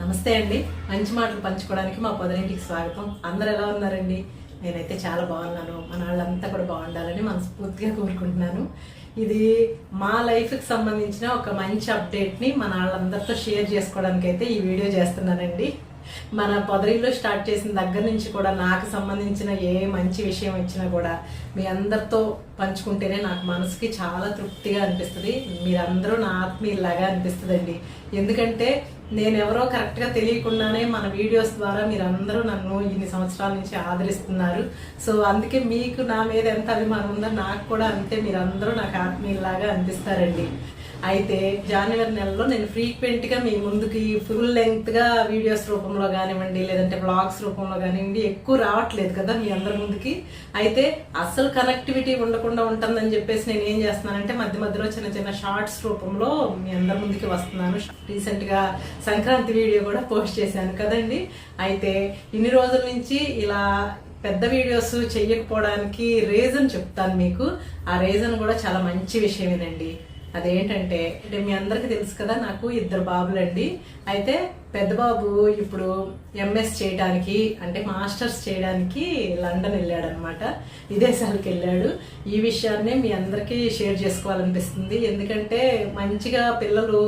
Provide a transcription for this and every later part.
నమస్తే అండి. మంచి మాటలు పంచుకోవడానికి మా పొదరింటికి స్వాగతం. అందరు ఎలా ఉన్నారండి? నేనైతే చాలా బాగున్నాను. మన వాళ్ళంతా కూడా బాగుండాలని మనస్ఫూర్తిగా కోరుకుంటున్నాను. ఇది మా లైఫ్కి సంబంధించిన ఒక మంచి అప్డేట్ని మన వాళ్ళందరితో షేర్ చేసుకోవడానికి అయితే ఈ వీడియో చేస్తున్నానండి. మన పొదరిలో స్టార్ట్ చేసిన దగ్గర నుంచి కూడా నాకు సంబంధించిన ఏ మంచి విషయం వచ్చినా కూడా మీ అందరితో పంచుకుంటేనే నాకు మనసుకి చాలా తృప్తిగా అనిపిస్తుంది. మీరందరూ నా ఆత్మీయులాగా అనిపిస్తుందండి. ఎందుకంటే నేను ఎవరో కరెక్ట్గా తెలియకుండానే మన వీడియోస్ ద్వారా మీరందరూ నన్ను ఇన్ని సంవత్సరాల నుంచి ఆదరిస్తున్నారు. సో అందుకే మీకు నా మీద ఎంత అభిమానం ఉందో నాకు కూడా అంతే మీరందరూ నాకు ఆత్మీయులాగా అనిపిస్తారండి అయితే జనవరి నెలలో నేను ఫ్రీక్వెంట్గా మీ ముందుకి ఫుల్ లెంగ్త్గా వీడియోస్ రూపంలో కానివ్వండి లేదంటే బ్లాగ్స్ రూపంలో కానివ్వండి ఎక్కువ రావట్లేదు కదా మీ అందరి ముందుకి. అయితే అస్సలు కనెక్టివిటీ ఉండకుండా ఉంటుందని చెప్పేసి నేను ఏం చేస్తున్నానంటే మధ్య మధ్యలో చిన్న చిన్న షార్ట్స్ రూపంలో మీ అందరి ముందుకి వస్తున్నాను. రీసెంట్గా సంక్రాంతి వీడియో కూడా పోస్ట్ చేశాను కదండి. అయితే ఇన్ని రోజుల నుంచి ఇలా పెద్ద వీడియోస్ చెయ్యకపోవడానికి రీజన్ చెప్తాను మీకు. ఆ రీజన్ కూడా చాలా మంచి విషయమేనండి. అదేంటంటే అంటే మీ అందరికీ తెలుసు కదా నాకు ఇద్దరు బాబులండి అయితే పెద్ద బాబు ఇప్పుడు ఎంఎస్ చేయడానికి అంటే మాస్టర్స్ చేయడానికి లండన్ వెళ్ళాడు అనమాట విదేశాలకు వెళ్ళాడు. ఈ విషయాన్నే మీ అందరికీ షేర్ చేసుకోవాలనిపిస్తుంది. ఎందుకంటే మంచిగా పిల్లలు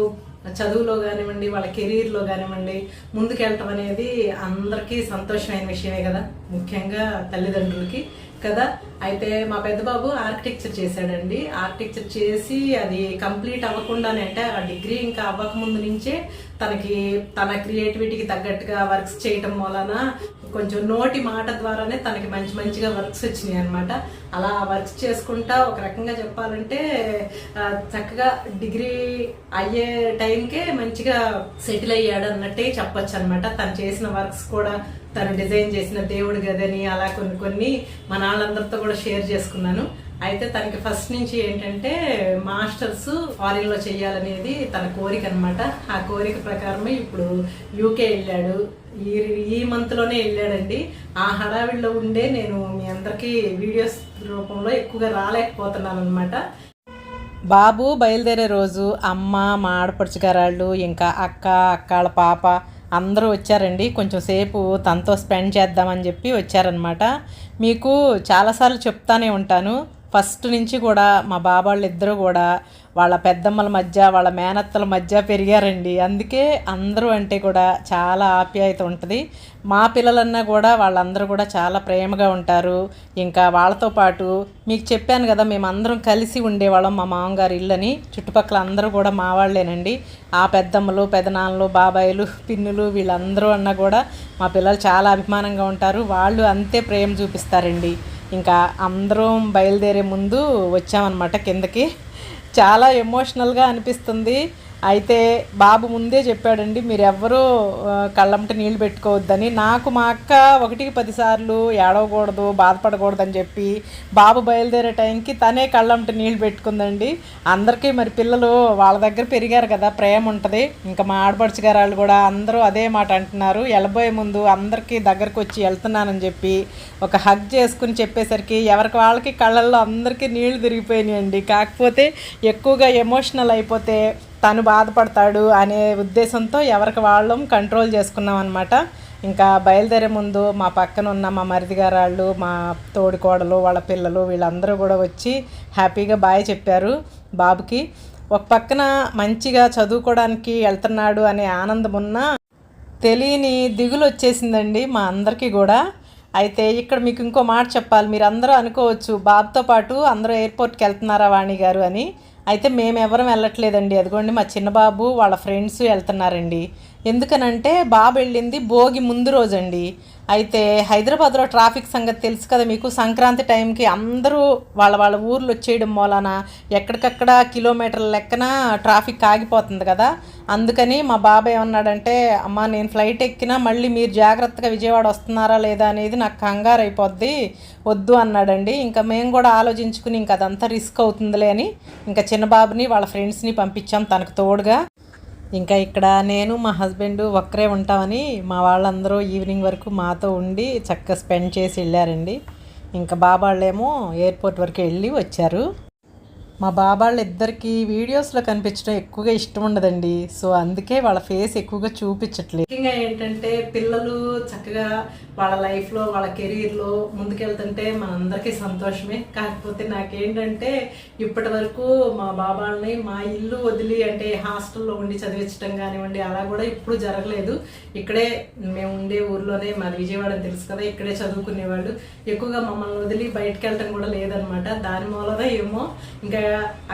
చదువులో కానివ్వండి వాళ్ళ కెరీర్లో కానివ్వండి ముందుకెళ్ళటం అనేది అందరికీ సంతోషమైన విషయమే కదా. ముఖ్యంగా తల్లిదండ్రులకి. కదా? అయితే మా పెద్ద బాబు ఆర్కిటెక్చర్ చేశాడండి. ఆర్కిటెక్చర్ చేసి అది కంప్లీట్ అవ్వకుండానే అంటే ఆ డిగ్రీ ఇంకా అవ్వక ముందు నుంచే తనకి తన క్రియేటివిటీకి తగ్గట్టుగా వర్క్స్ చేయటం వలన కొంచెం నోటి మాట ద్వారానే తనకి మంచి మంచిగా వర్క్స్ వచ్చినాయి అనమాట అలా వర్క్స్ చేసుకుంటా ఒక రకంగా చెప్పాలంటే చక్కగా డిగ్రీ అయ్యే టైంకే మంచిగా సెటిల్ అయ్యాడు అన్నట్టే చెప్పొచ్చు అనమాట తను చేసిన వర్క్స్ కూడా తను డిజైన్ చేసిన దేవుడు గదని అలా కొన్ని కొన్ని మన వాళ్ళందరితో కూడా షేర్ చేసుకున్నాను. అయితే తనకి ఫస్ట్ నుంచి ఏంటంటే మాస్టర్స్ ఫారిన్లో చేయాలనేది తన కోరిక అనమాట ఆ కోరిక ప్రకారమే ఇప్పుడు యూకే వెళ్ళాడు. ఈ ఈ మంత్లోనే వెళ్ళాడండి. ఆ హడావిడిలో ఉండే నేను మీ అందరికీ వీడియోస్ రూపంలో ఎక్కువగా రాలేకపోతున్నాను అనమాట బాబు బయలుదేరే రోజు అమ్మ మా ఆడపడుచు ఇంకా అక్క అక్కాళ్ళ పాప అందరూ వచ్చారండి. కొంచెం సేపు తనతో స్పెండ్ చేద్దామని చెప్పి వచ్చారనమాట మీకు చాలాసార్లు చెప్తానే ఉంటాను. ఫస్ట్ నుంచి కూడా మా బాబాళ్ళు ఇద్దరు కూడా వాళ్ళ పెద్దమ్మల మధ్య వాళ్ళ మేనత్తల మధ్య పెరిగారండి. అందుకే అందరూ అంటే కూడా చాలా ఆప్యాయత ఉంటుంది. మా పిల్లలన్నా కూడా వాళ్ళందరూ కూడా చాలా ప్రేమగా ఉంటారు. ఇంకా వాళ్ళతో పాటు మీకు చెప్పాను కదా మేమందరం కలిసి ఉండేవాళ్ళం మా మామగారు ఇల్లని చుట్టుపక్కల అందరూ కూడా మా వాళ్ళేనండి. ఆ పెద్దమ్మలు పెదనాన్నలు బాబాయిలు పిన్నులు వీళ్ళందరూ అన్నా కూడా మా పిల్లలు చాలా అభిమానంగా ఉంటారు. వాళ్ళు అంతే ప్రేమ చూపిస్తారండి. ఇంకా అందరం బయలుదేరే ముందు వచ్చామన్నమాట కిందకి. చాలా ఎమోషనల్గా అనిపిస్తుంది. అయితే బాబు ముందే చెప్పాడండి మీరు ఎవ్వరూ ఆ, కళ్ళంట నీళ్ళు పెట్టుకోవద్దని. నాకు మా అక్క ఒకటికి పదిసార్లు ఏడవకూడదు బాధపడకూడదు అని చెప్పి బాబు బయలుదేరే టైంకి తనే కళ్ళంట నీళ్ళు పెట్టుకుందండి. అందరికీ మరి పిల్లలు వాళ్ళ దగ్గర పెరిగారు కదా ప్రేమ ఉంటుంది. ఇంకా మా ఆడపడుచు గారు వాళ్ళు కూడా అందరూ అదే మాట అంటున్నారు. వెళ్ళబోయే ముందు అందరికీ దగ్గరకు వచ్చి వెళ్తున్నానని చెప్పి ఒక హగ్ చేసుకుని చెప్పేసరికి ఎవరికి వాళ్ళకి కళ్ళల్లో అందరికీ నీళ్ళు తిరిగిపోయినాయండి. కాకపోతే ఎక్కువగా ఎమోషనల్ అయిపోతే తను బాధపడతాడు అనే ఉద్దేశంతో ఎవరికి వాళ్ళం కంట్రోల్ చేసుకున్నాం అనమాట ఇంకా బయలుదేరే ముందు మా పక్కన ఉన్న మా మరిది గారు వాళ్ళు మా తోడికోడలు వాళ్ళ పిల్లలు వీళ్ళందరూ కూడా వచ్చి హ్యాపీగా బాయ్ చెప్పారు బాబుకి. ఒక పక్కన మంచిగా చదువుకోవడానికి వెళ్తున్నాడు అనే ఆనందం ఉన్న తెలియని దిగులు వచ్చేసిందండి మా అందరికీ కూడా. అయితే ఇక్కడ మీకు ఇంకో మాట చెప్పాలి మీరు అందరూ అనుకోవచ్చు బాబుతో పాటు అందరూ ఎయిర్పోర్ట్కి వెళ్తున్నారా వాణి గారు అని. అయితే మేము ఎవరం వెళ్ళట్లేదండి. అదిగోండి మా చిన్న బాబు వాళ్ళ ఫ్రెండ్స్ వెళ్తున్నారండి. ఎందుకనంటే బాబు వెళ్ళింది భోగి ముందు రోజండి. అయితే హైదరాబాద్లో ట్రాఫిక్ సంగతి తెలుసు కదా మీకు? సంక్రాంతి టైంకి అందరూ వాళ్ళ వాళ్ళ ఊర్లు వచ్చేయడం మూలాన ఎక్కడికక్కడ కిలోమీటర్ల లెక్కన ట్రాఫిక్ ఆగిపోతుంది కదా? అందుకని మా బాబాయ్ ఏమన్నాడంటే అమ్మ నేను ఫ్లైట్ ఎక్కినా మళ్ళీ మీరు జాగ్రత్తగా విజయవాడ వస్తున్నారా లేదా అనేది నాకు కంగారు అయిపోద్ది. వద్దు అన్నాడండి. ఇంకా మేము కూడా ఆలోచించుకుని ఇంకా అదంతా రిస్క్ అవుతుందిలే అని ఇంకా చిన్న బాబుని వాళ్ళ ఫ్రెండ్స్ని పంపించాం తనకు తోడుగా. ఇంకా ఇక్కడ నేను మా హస్బెండ్ ఒక్కరే ఉంటామని మా వాళ్ళందరూ ఈవినింగ్ వరకు మాతో ఉండి చక్కగా స్పెండ్ చేసి వెళ్ళారండి. ఇంకా బాబాళ్ళేమో ఎయిర్పోర్ట్ వరకు వెళ్ళి వచ్చారు. మా బాబాళ్ళ ఇద్దరికి వీడియోస్లో కనిపించడం ఎక్కువగా ఇష్టం ఉండదండి. సో అందుకే వాళ్ళ ఫేస్ ఎక్కువగా చూపించట్లేదు. ముఖ్యంగా ఏంటంటే పిల్లలు చక్కగా వాళ్ళ లైఫ్లో వాళ్ళ కెరీర్లో ముందుకెళ్తుంటే మనందరికీ సంతోషమే. కాకపోతే నాకేంటంటే ఇప్పటి వరకు మా బాబాళ్ళని మా ఇల్లు వదిలి అంటే హాస్టల్లో ఉండి చదివించడం కానివ్వండి అలా కూడా ఇప్పుడు జరగలేదు. ఇక్కడే మేము ఉండే ఊర్లోనే మాది విజయవాడ తెలుసు కదా ఇక్కడే చదువుకునేవాళ్ళు. ఎక్కువగా మమ్మల్ని వదిలి బయటకు వెళ్ళటం కూడా లేదనమాట. దాని మూలన ఏమో ఇంకా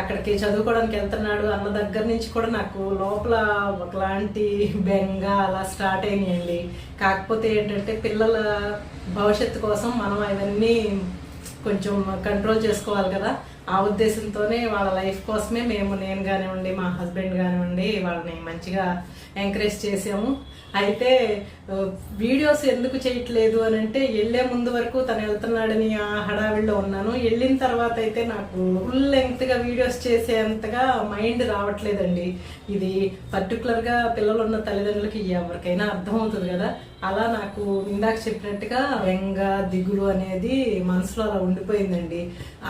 అక్కడికి చదువుకోవడానికి వెళ్తున్నాడు అన్న దగ్గర నుంచి కూడా నాకు లోపల ఒకలాంటి బెంగ అలా స్టార్ట్ అయినాయండి. కాకపోతే ఏంటంటే పిల్లల భవిష్యత్తు కోసం మనం అవన్నీ కొంచెం కంట్రోల్ చేసుకోవాలి కదా. ఆ ఉద్దేశంతోనే వాళ్ళ లైఫ్ కోసమే మేము నేను కానివ్వండి మా హస్బెండ్ కానివ్వండి వాళ్ళని మంచిగా ఎంకరేజ్ చేసాము. అయితే వీడియోస్ ఎందుకు చేయట్లేదు అని అంటే వెళ్ళే ముందు వరకు తను వెళ్తున్నాడని ఆ హడావిడిలో ఉన్నాను. వెళ్ళిన తర్వాత అయితే నాకు ఫుల్ లెంగ్త్గా వీడియోస్ చేసేంతగా మైండ్ రావట్లేదండి. ఇది పర్టికులర్గా పిల్లలు ఉన్న తల్లిదండ్రులకి ఎవరికైనా అర్థమవుతుంది కదా. అలా నాకు ఇందాక చెప్పినట్టుగా వెంగ దిగులు అనేది మనసులో అలా ఉండిపోయిందండి.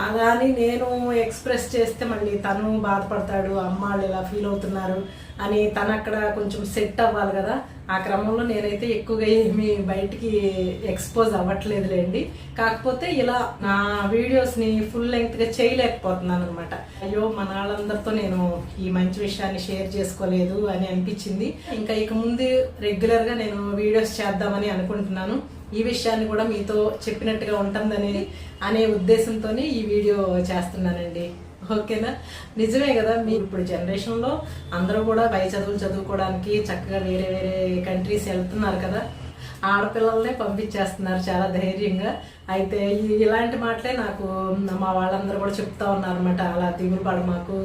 అలా అని నేను ఎక్స్ప్రెస్ చేస్తే మళ్ళీ తను బాధపడతాడు అమ్మ వాళ్ళు ఇలా ఫీల్ అవుతున్నారు అని తను అక్కడ కొంచెం సెట్ అవ్వాలి కదా. ఆ క్రమంలో నేనైతే ఎక్కువగా ఏమి బయటికి ఎక్స్పోజ్ అవ్వట్లేదులేండి. కాకపోతే ఇలా నా వీడియోస్ని ఫుల్ లెంగ్త్గా చేయలేకపోతున్నాను అనమాట అయ్యో మన వాళ్ళందరితో నేను ఈ మంచి విషయాన్ని షేర్ చేసుకోలేదు అని అనిపించింది. ఇంకా ఇక ముందు రెగ్యులర్గా నేను వీడియోస్ చేద్దామని అనుకుంటున్నాను. ఈ విషయాన్ని కూడా మీతో చెప్పినట్టుగా ఉంటుందని అనే ఉద్దేశంతోనే ఈ వీడియో చేస్తున్నానండి. ఓకేనా? నిజమే కదా మీరు ఇప్పుడు జనరేషన్లో అందరూ కూడా పై చదువులు చదువుకోవడానికి చక్కగా వేరే వేరే కంట్రీస్ వెళ్తున్నారు కదా. ఆడపిల్లల్నే పంపించేస్తున్నారు చాలా ధైర్యంగా. అయితే ఇలాంటి మాటలే నాకు మా వాళ్ళందరూ కూడా చెప్తా ఉన్నారన్నమాట. అలా దిగులు పడ మాకు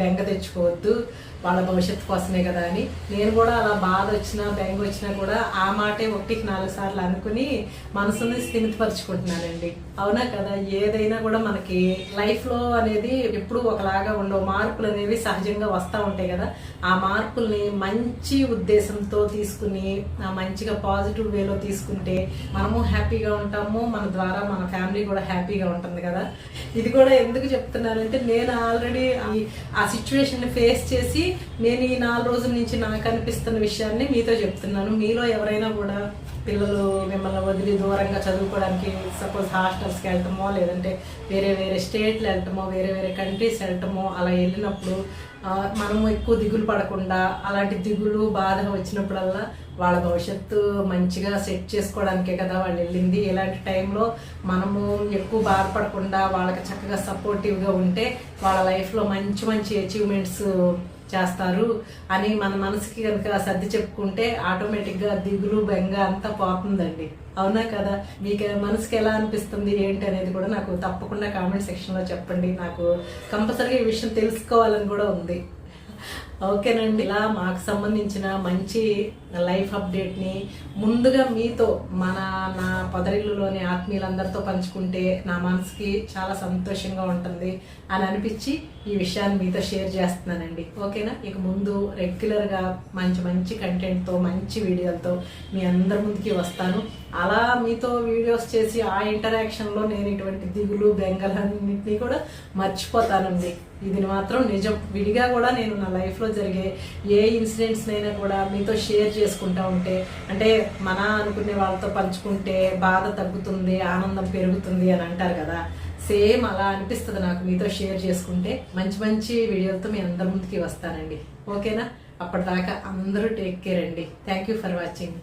బెంగ తెచ్చుకోవద్దు. వాళ్ళ భవిష్యత్తు కోసమే కదా అని. నేను కూడా అలా బాధ వచ్చినా బెంగ వచ్చినా కూడా ఆ మాటే ఒకటికి నాలుగు సార్లు అనుకుని మనసుని స్థిమితపరుచుకుంటున్నానండి. అవునా కదా? ఏదైనా కూడా మనకి లైఫ్లో అనేది ఎప్పుడు ఒకలాగా ఉండవు. మార్పులు అనేవి సహజంగా వస్తూ ఉంటాయి కదా. ఆ మార్పుల్ని మంచి ఉద్దేశంతో తీసుకుని మంచిగా పాజిటివ్ వేలో తీసుకుంటే మనము హ్యాపీగా ఉంటాము. మన ద్వారా మన ఫ్యామిలీ కూడా హ్యాపీగా ఉంటుంది కదా. ఇది కూడా ఎందుకు చెప్తున్నానంటే నేను ఆల్రెడీ ఆ సిచ్యువేషన్ ఫేస్ చేసి నేను ఈ నాలుగు రోజుల నుంచి నాకు అనిపిస్తున్న విషయాన్ని మీతో చెప్తున్నాను. మీలో ఎవరైనా కూడా పిల్లలు మిమ్మల్ని వదిలి దూరంగా చదువుకోవడానికి సపోజ్ హాస్టల్స్కి వెళ్ళటమో లేదంటే వేరే వేరే స్టేట్లు వెళ్ళటమో వేరే వేరే కంట్రీస్ వెళ్ళటమో అలా వెళ్ళినప్పుడు మనము ఎక్కువ దిగులు పడకుండా అలాంటి దిగులు బాధ వచ్చినప్పుడల్లా వాళ్ళ భవిష్యత్తు మంచిగా సెట్ చేసుకోవడానికే కదా వాళ్ళు వెళ్ళింది. ఇలాంటి టైంలో మనము ఎక్కువ బాధపడకుండా వాళ్ళకి చక్కగా సపోర్టివ్గా ఉంటే వాళ్ళ లైఫ్లో మంచి మంచి అచీవ్మెంట్స్ చేస్తారు అని మన మనసుకి కనుక సర్ది చెప్పుకుంటే ఆటోమేటిక్గా దిగులు బెంగ అంతా పోతుందండి. అవునా కదా? మీకు మనసుకి ఎలా అనిపిస్తుంది? ఏంటి అనేది కూడా నాకు తప్పకుండా కామెంట్ సెక్షన్లో చెప్పండి. నాకు కంపల్సరీగా ఈ విషయం తెలుసుకోవాలని కూడా ఉంది. ఓకేనండి. ఇలా మాకు సంబంధించిన మంచి లైఫ్ అప్డేట్ని ముందుగా మీతో మన నా పొదరిల్లులోని ఆత్మీయులందరితో పంచుకుంటే నా మనసుకి చాలా సంతోషంగా ఉంటుంది అని అనిపించి ఈ విషయాన్ని మీతో షేర్ చేస్తున్నానండి. ఓకేనా? ఇక ముందు రెగ్యులర్గా మంచి మంచి కంటెంట్తో మంచి వీడియోలతో మీ అందరి ముందుకి వస్తాను. అలా మీతో వీడియోస్ చేసి ఆ ఇంటరాక్షన్లో నేను ఇటువంటి దిగులు బెంగలన్నింటినీ కూడా మర్చిపోతానండి. ఇది మాత్రం నిజం. విడిగా కూడా నేను నా లైఫ్లో జరిగే ఏ ఇన్సిడెంట్స్నైనా కూడా మీతో షేర్ చేసుకుంటా ఉంటే అంటే మన అనుకునే వాళ్ళతో పంచుకుంటే బాధ తగ్గుతుంది ఆనందం పెరుగుతుంది అని అంటారు కదా. సేమ్ అలా అనిపిస్తుంది నాకు మీతో షేర్ చేసుకుంటే. మంచి మంచి వీడియోలతో మీ అందరి ముందుకి వస్తానండి. ఓకేనా? అప్పటిదాకా అందరూ టేక్ కేర్ అండి. Thank you for watching